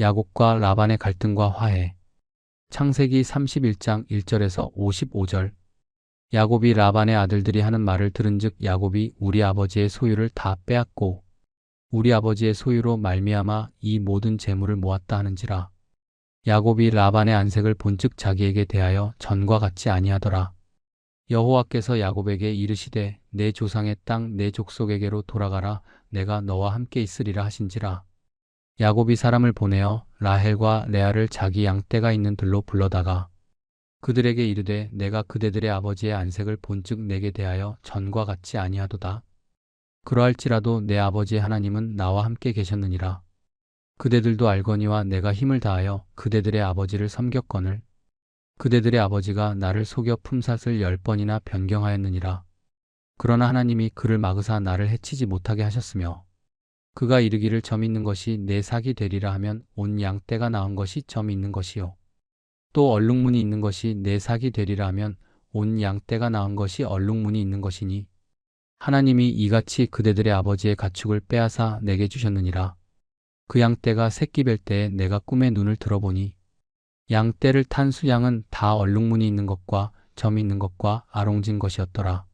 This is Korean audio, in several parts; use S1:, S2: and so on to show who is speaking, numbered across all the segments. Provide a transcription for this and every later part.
S1: 야곱과 라반의 갈등과 화해. 창세기 31장 1절에서 55절. 야곱이 라반의 아들들이 하는 말을 들은즉 야곱이 우리 아버지의 소유를 다 빼앗고 우리 아버지의 소유로 말미암아 이 모든 재물을 모았다 하는지라. 야곱이 라반의 안색을 본즉 자기에게 대하여 전과 같지 아니하더라. 여호와께서 야곱에게 이르시되 내 조상의 땅 내 족속에게로 돌아가라 내가 너와 함께 있으리라 하신지라. 야곱이 사람을 보내어 라헬과 레아를 자기 양떼가 있는 들로 불러다가 그들에게 이르되 내가 그대들의 아버지의 안색을 본즉 내게 대하여 전과 같지 아니하도다. 그러할지라도 내 아버지의 하나님은 나와 함께 계셨느니라. 그대들도 알거니와 내가 힘을 다하여 그대들의 아버지를 섬겼거늘 그대들의 아버지가 나를 속여 품삯을 열 번이나 변경하였느니라. 그러나 하나님이 그를 막으사 나를 해치지 못하게 하셨으며 그가 이르기를 점 있는 것이 내 사기 되리라 하면 온 양떼가 나은 것이 점 있는 것이요. 또 얼룩무늬 있는 것이 내 사기 되리라 하면 온 양떼가 나은 것이 얼룩무늬 있는 것이니 하나님이 이같이 그대들의 아버지의 가축을 빼앗아 내게 주셨느니라. 그 양떼가 새끼 뵐 때에 내가 꿈에 눈을 들어보니 양떼를 탄 수양은 다 얼룩무늬 있는 것과 점 있는 것과 아롱진 것이었더라.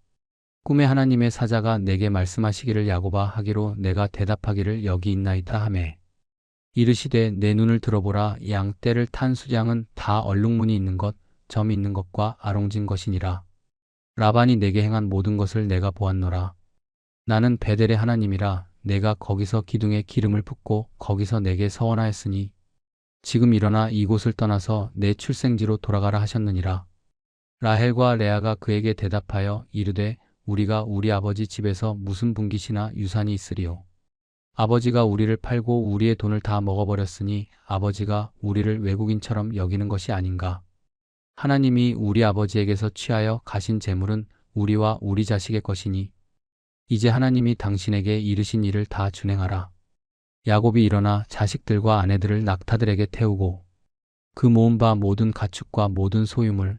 S1: 꿈에 하나님의 사자가 내게 말씀하시기를 야고바 하기로 내가 대답하기를 여기 있나이다 하매 이르시되 내 눈을 들어보라 양 떼를 탄 수양은 다 얼룩무늬 있는 것, 점 있는 것과 아롱진 것이니라. 라반이 내게 행한 모든 것을 내가 보았노라. 나는 베델의 하나님이라 내가 거기서 기둥에 기름을 붓고 거기서 내게 서원하였으니 지금 일어나 이곳을 떠나서 내 출생지로 돌아가라 하셨느니라. 라헬과 레아가 그에게 대답하여 이르되 우리가 우리 아버지 집에서 무슨 분깃이나 유산이 있으리요. 아버지가 우리를 팔고 우리의 돈을 다 먹어버렸으니 아버지가 우리를 외국인처럼 여기는 것이 아닌가. 하나님이 우리 아버지에게서 취하여 가신 재물은 우리와 우리 자식의 것이니 이제 하나님이 당신에게 이르신 일을 다 준행하라. 야곱이 일어나 자식들과 아내들을 낙타들에게 태우고 그 모은 바 모든 가축과 모든 소유물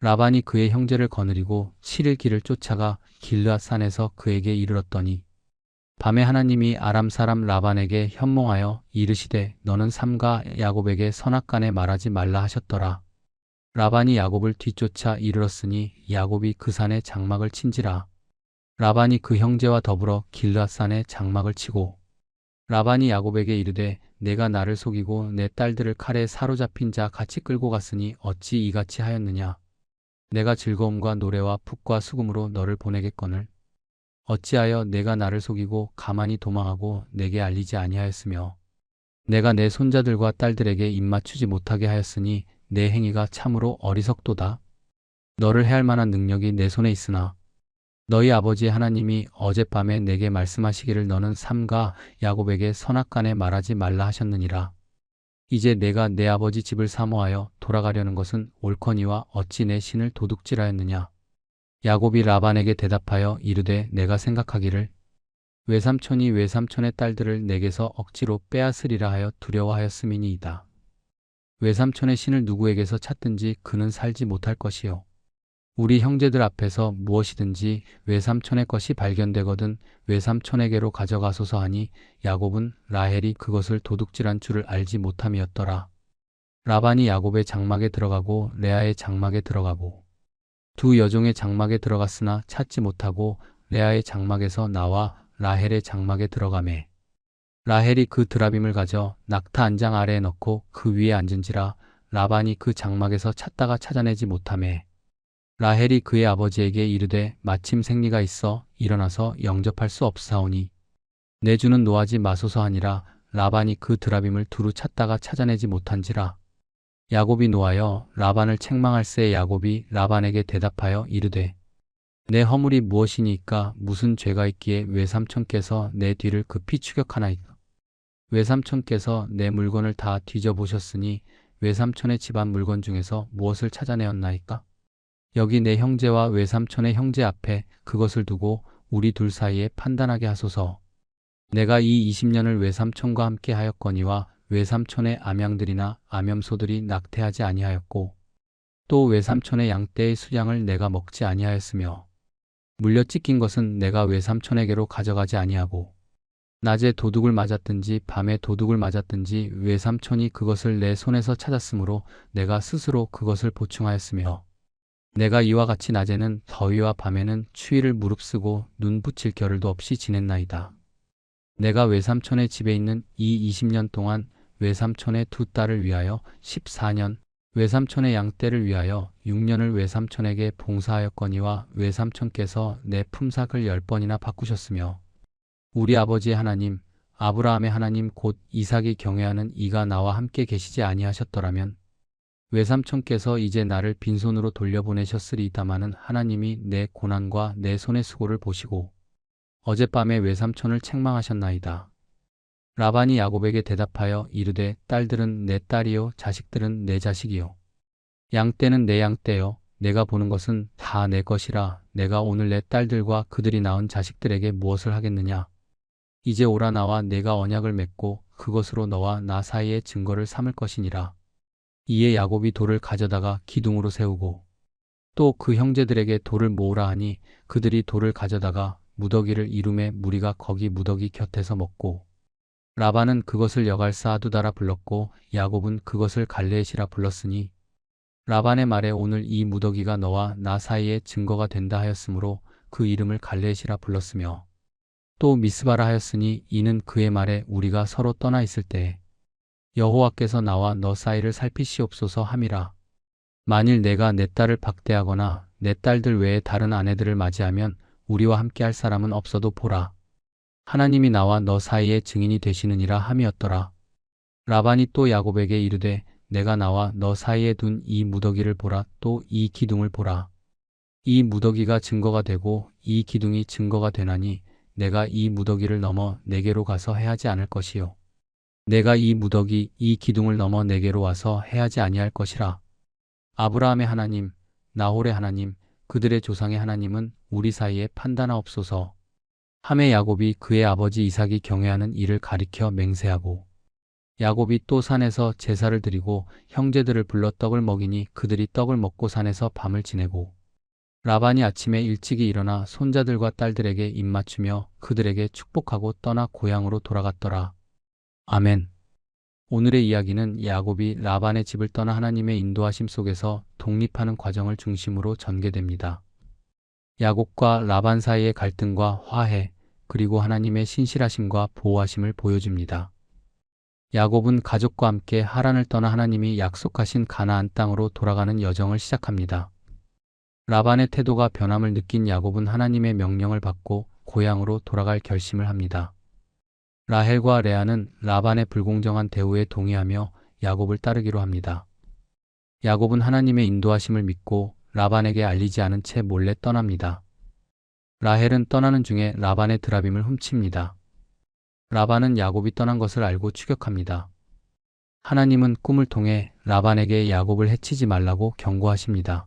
S1: 라반이 그의 형제를 거느리고 7일 길을 쫓아가 길르앗 산에서 그에게 이르렀더니 밤에 하나님이 아람 사람 라반에게 현몽하여 이르시되 너는 삼가 야곱에게 선악간에 말하지 말라 하셨더라. 라반이 야곱을 뒤쫓아 이르렀으니 야곱이 그 산에 장막을 친지라. 라반이 그 형제와 더불어 길르앗 산에 장막을 치고 라반이 야곱에게 이르되 내가 나를 속이고 내 딸들을 칼에 사로잡힌 자 같이 끌고 갔으니 어찌 이같이 하였느냐. 내가 즐거움과 노래와 푹과 수금으로 너를 보내겠거늘 어찌하여 내가 나를 속이고 가만히 도망하고 내게 알리지 아니하였으며 내가 내 손자들과 딸들에게 입맞추지 못하게 하였으니 내 행위가 참으로 어리석도다. 너를 해할 만한 능력이 내 손에 있으나 너희 아버지 하나님이 어젯밤에 내게 말씀하시기를 너는 삼가 야곱에게 선악간에 말하지 말라 하셨느니라. 이제 내가 내 아버지 집을 사모하여 돌아가려는 것은 옳거니와 어찌 내 신을 도둑질하였느냐. 야곱이 라반에게 대답하여 이르되 내가 생각하기를 외삼촌이 외삼촌의 딸들을 내게서 억지로 빼앗으리라 하여 두려워하였음이니이다. 외삼촌의 신을 누구에게서 찾든지 그는 살지 못할 것이요. 우리 형제들 앞에서 무엇이든지 외삼촌의 것이 발견되거든 외삼촌에게로 가져가소서 하니 야곱은 라헬이 그것을 도둑질한 줄을 알지 못함이었더라. 라반이 야곱의 장막에 들어가고 레아의 장막에 들어가고 두 여종의 장막에 들어갔으나 찾지 못하고 레아의 장막에서 나와 라헬의 장막에 들어가매 라헬이 그 드라빔을 가져 낙타 안장 아래에 넣고 그 위에 앉은지라 라반이 그 장막에서 찾다가 찾아내지 못하매 라헬이 그의 아버지에게 이르되 마침 생리가 있어 일어나서 영접할 수 없사오니. 내 주는 노하지 마소서 하니라. 라반이 그 드라빔을 두루 찾다가 찾아내지 못한지라. 야곱이 노하여 라반을 책망할새 야곱이 라반에게 대답하여 이르되 내 허물이 무엇이니까 무슨 죄가 있기에 외삼촌께서 내 뒤를 급히 추격하나이까? 외삼촌께서 내 물건을 다 뒤져보셨으니 외삼촌의 집안 물건 중에서 무엇을 찾아내었나이까? 여기 내 형제와 외삼촌의 형제 앞에 그것을 두고 우리 둘 사이에 판단하게 하소서. 내가 이 20년을 외삼촌과 함께 하였거니와 외삼촌의 암양들이나 암염소들이 낙태하지 아니하였고 또 외삼촌의 양떼의 수량을 내가 먹지 아니하였으며 물려 찢긴 것은 내가 외삼촌에게로 가져가지 아니하고 낮에 도둑을 맞았든지 밤에 도둑을 맞았든지 외삼촌이 그것을 내 손에서 찾았으므로 내가 스스로 그것을 보충하였으며 내가 이와 같이 낮에는 더위와 밤에는 추위를 무릅쓰고 눈 붙일 겨를도 없이 지냈나이다. 내가 외삼촌의 집에 있는 이 20년 동안 외삼촌의 두 딸을 위하여 14년, 외삼촌의 양떼를 위하여 6년을 외삼촌에게 봉사하였거니와 외삼촌께서 내 품삯을 열 번이나 바꾸셨으며 우리 아버지의 하나님, 아브라함의 하나님 곧 이삭이 경외하는 이가 나와 함께 계시지 아니하셨더라면 외삼촌께서 이제 나를 빈손으로 돌려보내셨으리다마는 하나님이 내 고난과 내 손의 수고를 보시고 어젯밤에 외삼촌을 책망하셨나이다. 라반이 야곱에게 대답하여 이르되 딸들은 내 딸이요 자식들은 내 자식이요. 양떼는 내 양떼요. 내가 보는 것은 다 내 것이라 내가 오늘 내 딸들과 그들이 낳은 자식들에게 무엇을 하겠느냐? 이제 오라 나와 내가 언약을 맺고 그것으로 너와 나 사이의 증거를 삼을 것이니라 이에 야곱이 돌을 가져다가 기둥으로 세우고 또 그 형제들에게 돌을 모으라 하니 그들이 돌을 가져다가 무더기를 이룸에 무리가 거기 무더기 곁에서 먹고 라반은 그것을 여갈 사두다라 불렀고 야곱은 그것을 갈레시라 불렀으니 라반의 말에 오늘 이 무더기가 너와 나 사이의 증거가 된다 하였으므로 그 이름을 갈레시라 불렀으며 또 미스바라 하였으니 이는 그의 말에 우리가 서로 떠나 있을 때에 여호와께서 나와 너 사이를 살피시옵소서 함이라 만일 내가 내 딸을 박대하거나 내 딸들 외에 다른 아내들을 맞이하면 우리와 함께 할 사람은 없어도 보라 하나님이 나와 너 사이의 증인이 되시느니라 함이었더라. 라반이 또 야곱에게 이르되 내가 나와 너 사이에 둔 이 무더기를 보라 또 이 기둥을 보라. 이 무더기가 증거가 되고 이 기둥이 증거가 되나니 내가 이 무더기를 넘어 내게로 가서 해하지 않을 것이요. 내가 이 무더기 이 기둥을 넘어 내게로 와서 해하지 아니할 것이라. 아브라함의 하나님, 나홀의 하나님, 그들의 조상의 하나님은 우리 사이에 판단하옵소서. 함의 야곱이 그의 아버지 이삭이 경외하는 이를 가리켜 맹세하고 야곱이 또 산에서 제사를 드리고 형제들을 불러 떡을 먹이니 그들이 떡을 먹고 산에서 밤을 지내고 라반이 아침에 일찍이 일어나 손자들과 딸들에게 입맞추며 그들에게 축복하고 떠나 고향으로 돌아갔더라. 아멘. 오늘의 이야기는 야곱이 라반의 집을 떠나 하나님의 인도하심 속에서 독립하는 과정을 중심으로 전개됩니다. 야곱과 라반 사이의 갈등과 화해, 그리고 하나님의 신실하심과 보호하심을 보여줍니다. 야곱은 가족과 함께 하란을 떠나 하나님이 약속하신 가나안 땅으로 돌아가는 여정을 시작합니다. 라반의 태도가 변함을 느낀 야곱은 하나님의 명령을 받고 고향으로 돌아갈 결심을 합니다. 라헬과 레아는 라반의 불공정한 대우에 동의하며 야곱을 따르기로 합니다. 야곱은 하나님의 인도하심을 믿고 라반에게 알리지 않은 채 몰래 떠납니다. 라헬은 떠나는 중에 라반의 드라빔을 훔칩니다. 라반은 야곱이 떠난 것을 알고 추격합니다. 하나님은 꿈을 통해 라반에게 야곱을 해치지 말라고 경고하십니다.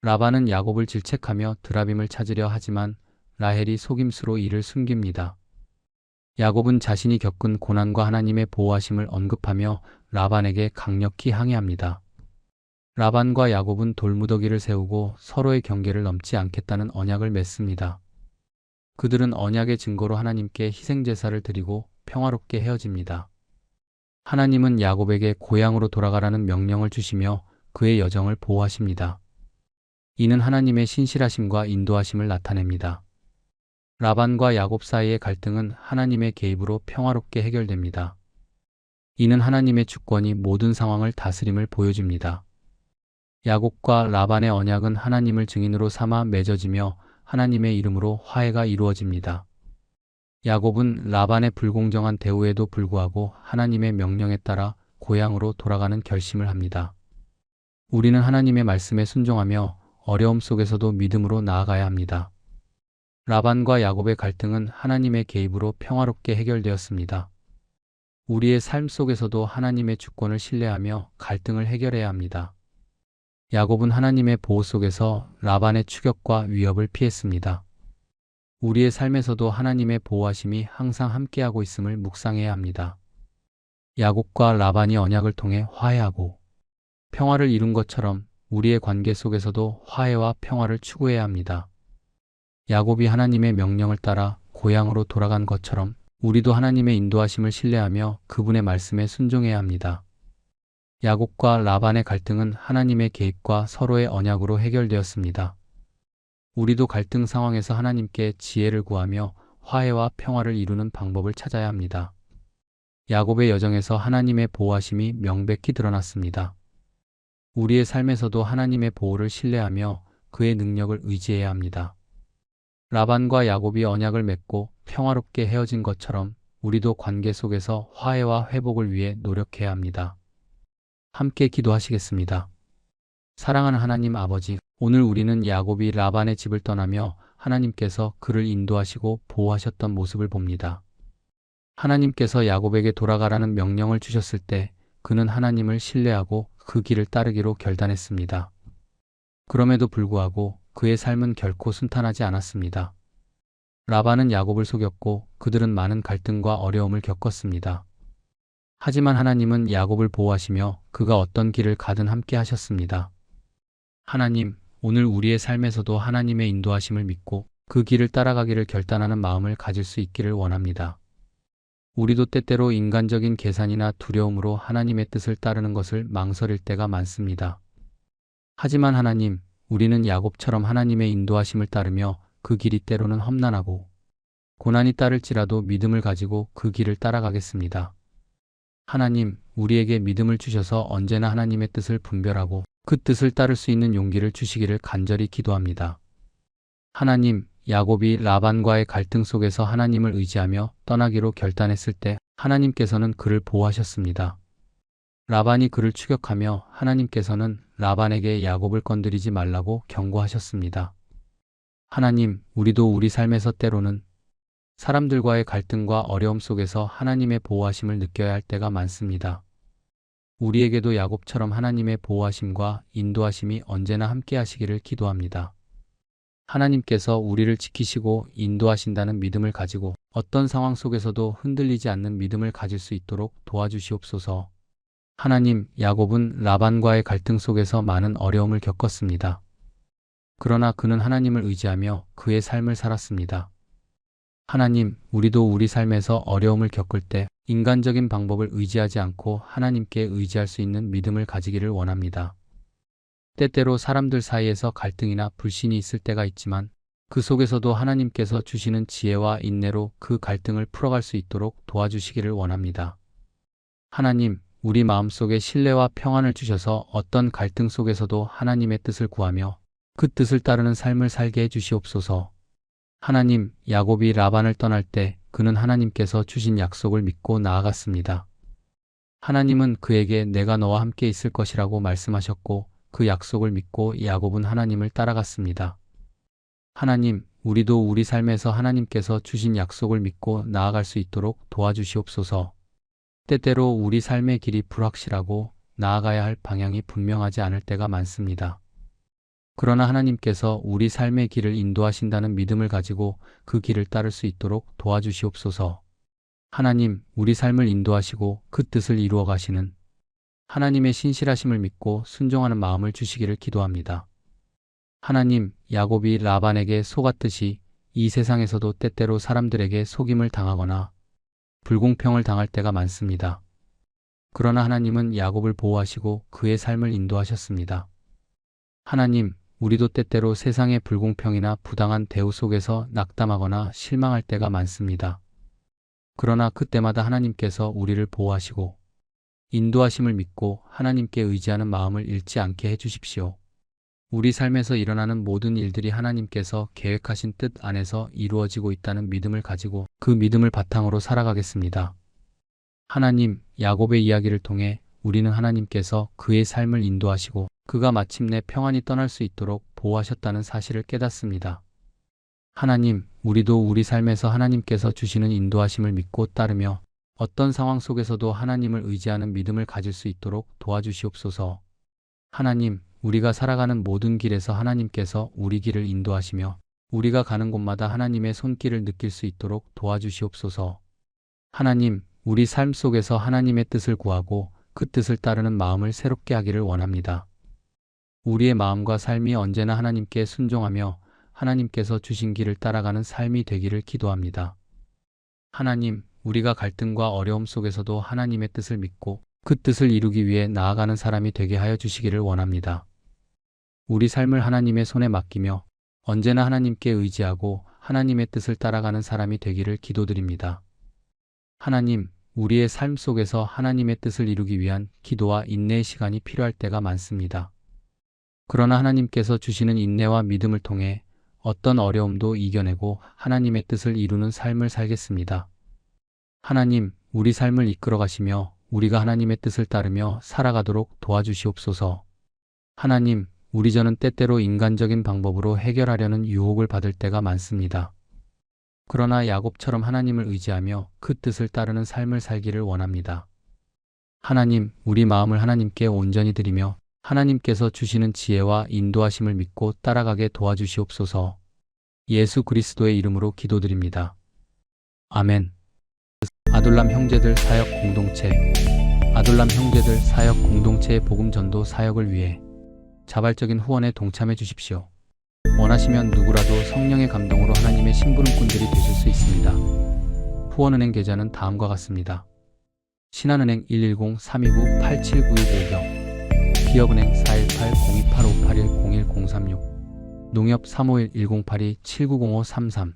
S1: 라반은 야곱을 질책하며 드라빔을 찾으려 하지만 라헬이 속임수로 이를 숨깁니다. 야곱은 자신이 겪은 고난과 하나님의 보호하심을 언급하며 라반에게 강력히 항의합니다. 라반과 야곱은 돌무더기를 세우고 서로의 경계를 넘지 않겠다는 언약을 맺습니다. 그들은 언약의 증거로 하나님께 희생제사를 드리고 평화롭게 헤어집니다. 하나님은 야곱에게 고향으로 돌아가라는 명령을 주시며 그의 여정을 보호하십니다. 이는 하나님의 신실하심과 인도하심을 나타냅니다. 라반과 야곱 사이의 갈등은 하나님의 개입으로 평화롭게 해결됩니다. 이는 하나님의 주권이 모든 상황을 다스림을 보여줍니다. 야곱과 라반의 언약은 하나님을 증인으로 삼아 맺어지며 하나님의 이름으로 화해가 이루어집니다. 야곱은 라반의 불공정한 대우에도 불구하고 하나님의 명령에 따라 고향으로 돌아가는 결심을 합니다. 우리는 하나님의 말씀에 순종하며 어려움 속에서도 믿음으로 나아가야 합니다. 라반과 야곱의 갈등은 하나님의 개입으로 평화롭게 해결되었습니다. 우리의 삶 속에서도 하나님의 주권을 신뢰하며 갈등을 해결해야 합니다. 야곱은 하나님의 보호 속에서 라반의 추격과 위협을 피했습니다. 우리의 삶에서도 하나님의 보호하심이 항상 함께하고 있음을 묵상해야 합니다. 야곱과 라반이 언약을 통해 화해하고 평화를 이룬 것처럼 우리의 관계 속에서도 화해와 평화를 추구해야 합니다. 야곱이 하나님의 명령을 따라 고향으로 돌아간 것처럼 우리도 하나님의 인도하심을 신뢰하며 그분의 말씀에 순종해야 합니다. 야곱과 라반의 갈등은 하나님의 계획과 서로의 언약으로 해결되었습니다. 우리도 갈등 상황에서 하나님께 지혜를 구하며 화해와 평화를 이루는 방법을 찾아야 합니다. 야곱의 여정에서 하나님의 보호하심이 명백히 드러났습니다. 우리의 삶에서도 하나님의 보호를 신뢰하며 그의 능력을 의지해야 합니다. 라반과 야곱이 언약을 맺고 평화롭게 헤어진 것처럼 우리도 관계 속에서 화해와 회복을 위해 노력해야 합니다. 함께 기도하시겠습니다. 사랑하는 하나님 아버지, 오늘 우리는 야곱이 라반의 집을 떠나며 하나님께서 그를 인도하시고 보호하셨던 모습을 봅니다. 하나님께서 야곱에게 돌아가라는 명령을 주셨을 때 그는 하나님을 신뢰하고 그 길을 따르기로 결단했습니다. 그럼에도 불구하고 그의 삶은 결코 순탄하지 않았습니다. 라반은 야곱을 속였고 그들은 많은 갈등과 어려움을 겪었습니다. 하지만 하나님은 야곱을 보호하시며 그가 어떤 길을 가든 함께 하셨습니다. 하나님, 오늘 우리의 삶에서도 하나님의 인도하심을 믿고 그 길을 따라가기를 결단하는 마음을 가질 수 있기를 원합니다. 우리도 때때로 인간적인 계산이나 두려움으로 하나님의 뜻을 따르는 것을 망설일 때가 많습니다. 하지만 하나님, 우리는 야곱처럼 하나님의 인도하심을 따르며 그 길이 때로는 험난하고 고난이 따를지라도 믿음을 가지고 그 길을 따라가겠습니다. 하나님, 우리에게 믿음을 주셔서 언제나 하나님의 뜻을 분별하고 그 뜻을 따를 수 있는 용기를 주시기를 간절히 기도합니다. 하나님, 야곱이 라반과의 갈등 속에서 하나님을 의지하며 떠나기로 결단했을 때 하나님께서는 그를 보호하셨습니다. 라반이 그를 추격하며 하나님께서는 라반에게 야곱을 건드리지 말라고 경고하셨습니다. 하나님, 우리도 우리 삶에서 때로는 사람들과의 갈등과 어려움 속에서 하나님의 보호하심을 느껴야 할 때가 많습니다. 우리에게도 야곱처럼 하나님의 보호하심과 인도하심이 언제나 함께 하시기를 기도합니다. 하나님께서 우리를 지키시고 인도하신다는 믿음을 가지고 어떤 상황 속에서도 흔들리지 않는 믿음을 가질 수 있도록 도와주시옵소서. 하나님, 야곱은 라반과의 갈등 속에서 많은 어려움을 겪었습니다. 그러나 그는 하나님을 의지하며 그의 삶을 살았습니다. 하나님, 우리도 우리 삶에서 어려움을 겪을 때 인간적인 방법을 의지하지 않고 하나님께 의지할 수 있는 믿음을 가지기를 원합니다. 때때로 사람들 사이에서 갈등이나 불신이 있을 때가 있지만 그 속에서도 하나님께서 주시는 지혜와 인내로 그 갈등을 풀어갈 수 있도록 도와주시기를 원합니다. 하나님, 우리 마음속에 신뢰와 평안을 주셔서 어떤 갈등 속에서도 하나님의 뜻을 구하며 그 뜻을 따르는 삶을 살게 해 주시옵소서. 하나님, 야곱이 라반을 떠날 때 그는 하나님께서 주신 약속을 믿고 나아갔습니다. 하나님은 그에게 내가 너와 함께 있을 것이라고 말씀하셨고 그 약속을 믿고 야곱은 하나님을 따라갔습니다. 하나님, 우리도 우리 삶에서 하나님께서 주신 약속을 믿고 나아갈 수 있도록 도와주시옵소서. 때때로 우리 삶의 길이 불확실하고 나아가야 할 방향이 분명하지 않을 때가 많습니다. 그러나 하나님께서 우리 삶의 길을 인도하신다는 믿음을 가지고 그 길을 따를 수 있도록 도와주시옵소서. 하나님, 우리 삶을 인도하시고 그 뜻을 이루어 가시는 하나님의 신실하심을 믿고 순종하는 마음을 주시기를 기도합니다. 하나님, 야곱이 라반에게 속았듯이 이 세상에서도 때때로 사람들에게 속임을 당하거나 불공평을 당할 때가 많습니다. 그러나 하나님은 야곱을 보호하시고 그의 삶을 인도하셨습니다. 하나님, 우리도 때때로 세상의 불공평이나 부당한 대우 속에서 낙담하거나 실망할 때가 많습니다. 그러나 그때마다 하나님께서 우리를 보호하시고 인도하심을 믿고 하나님께 의지하는 마음을 잃지 않게 해주십시오. 우리 삶에서 일어나는 모든 일들이 하나님께서 계획하신 뜻 안에서 이루어지고 있다는 믿음을 가지고 그 믿음을 바탕으로 살아가겠습니다. 하나님, 야곱의 이야기를 통해 우리는 하나님께서 그의 삶을 인도하시고 그가 마침내 평안히 떠날 수 있도록 보호하셨다는 사실을 깨닫습니다. 하나님, 우리도 우리 삶에서 하나님께서 주시는 인도하심을 믿고 따르며 어떤 상황 속에서도 하나님을 의지하는 믿음을 가질 수 있도록 도와주시옵소서. 하나님, 우리가 살아가는 모든 길에서 하나님께서 우리 길을 인도하시며 우리가 가는 곳마다 하나님의 손길을 느낄 수 있도록 도와주시옵소서. 하나님, 우리 삶 속에서 하나님의 뜻을 구하고 그 뜻을 따르는 마음을 새롭게 하기를 원합니다. 우리의 마음과 삶이 언제나 하나님께 순종하며 하나님께서 주신 길을 따라가는 삶이 되기를 기도합니다. 하나님, 우리가 갈등과 어려움 속에서도 하나님의 뜻을 믿고 그 뜻을 이루기 위해 나아가는 사람이 되게 하여 주시기를 원합니다. 우리 삶을 하나님의 손에 맡기며 언제나 하나님께 의지하고 하나님의 뜻을 따라가는 사람이 되기를 기도드립니다. 하나님, 우리의 삶 속에서 하나님의 뜻을 이루기 위한 기도와 인내의 시간이 필요할 때가 많습니다. 그러나 하나님께서 주시는 인내와 믿음을 통해 어떤 어려움도 이겨내고 하나님의 뜻을 이루는 삶을 살겠습니다. 하나님, 우리 삶을 이끌어 가시며 우리가 하나님의 뜻을 따르며 살아가도록 도와주시옵소서. 하나님, 우리 저는 때때로 인간적인 방법으로 해결하려는 유혹을 받을 때가 많습니다. 그러나 야곱처럼 하나님을 의지하며 그 뜻을 따르는 삶을 살기를 원합니다. 하나님, 우리 마음을 하나님께 온전히 드리며 하나님께서 주시는 지혜와 인도하심을 믿고 따라가게 도와주시옵소서. 예수 그리스도의 이름으로 기도드립니다. 아멘. 아둘람 형제들 사역 공동체 아둘람 형제들 사역 공동체의 복음 전도 사역을 위해 자발적인 후원에 동참해 주십시오. 원하시면 누구라도 성령의 감동으로 하나님의 심부름꾼들이 되실 수 있습니다. 후원은행 계좌는 다음과 같습니다. 신한은행 110-329-8796 기업은행 418-028581-0136 농협 351-1082-790533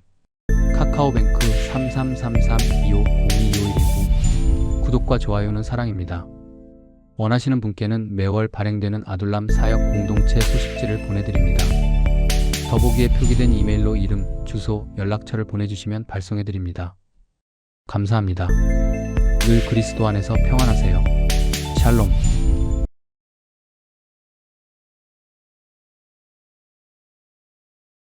S1: 카카오뱅크 3333-2502-2519 구독과 좋아요는 사랑입니다. 원하시는 분께는 매월 발행되는 아둘람 사역 공동체 소식지를 보내드립니다. 더보기에 표기된 이메일로 이름, 주소, 연락처를 보내주시면 발송해드립니다. 감사합니다. 늘 그리스도 안에서 평안하세요. 샬롬.